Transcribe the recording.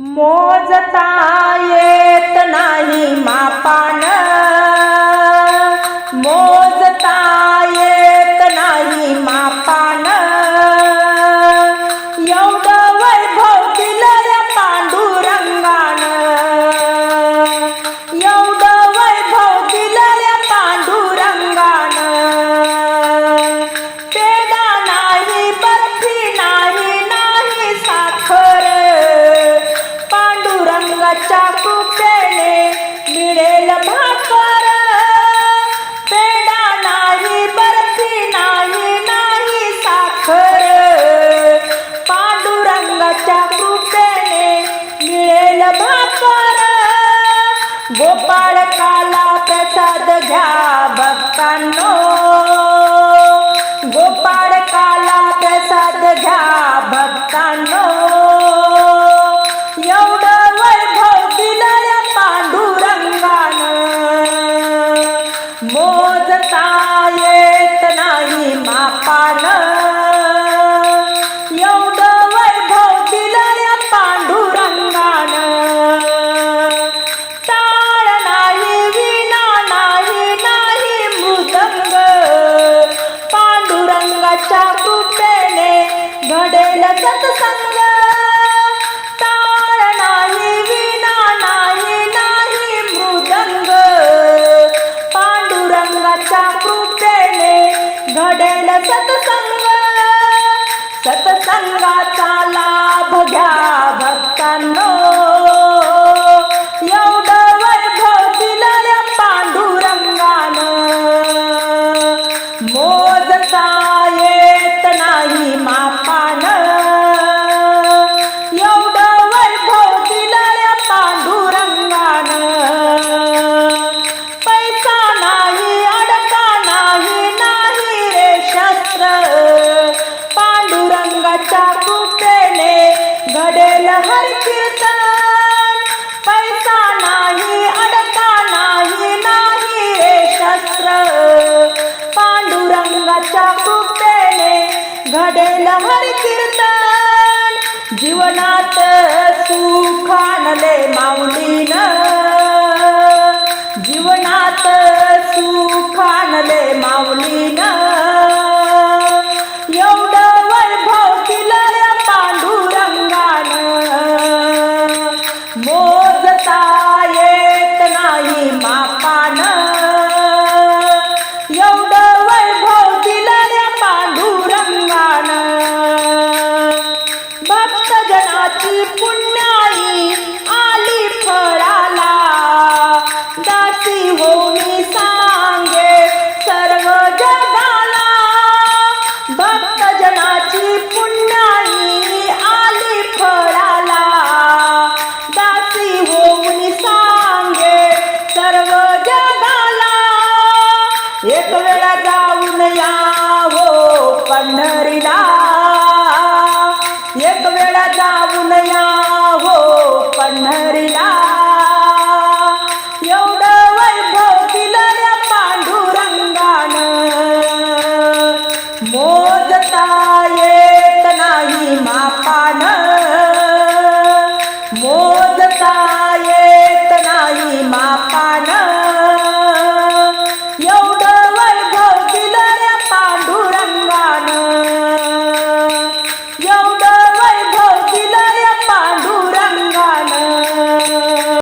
मोजता येत नाही मापानं. गोपाळकाला प्रसाद घ्या भक्तांनो. गोपाळकाला प्रसाद घ्या भक्तांनो. एवढं मोजता येत नाही मापानं. घडेल सत्संग. सत्संगाचा लाभ घ्या. घडेल हरी कीर्तन जीवनात सुखानले माऊलीन. जीवनात सुखानले माऊलीन. एवढं वैभव किल्ल्या पांडुरंगान. मोजता મોજતા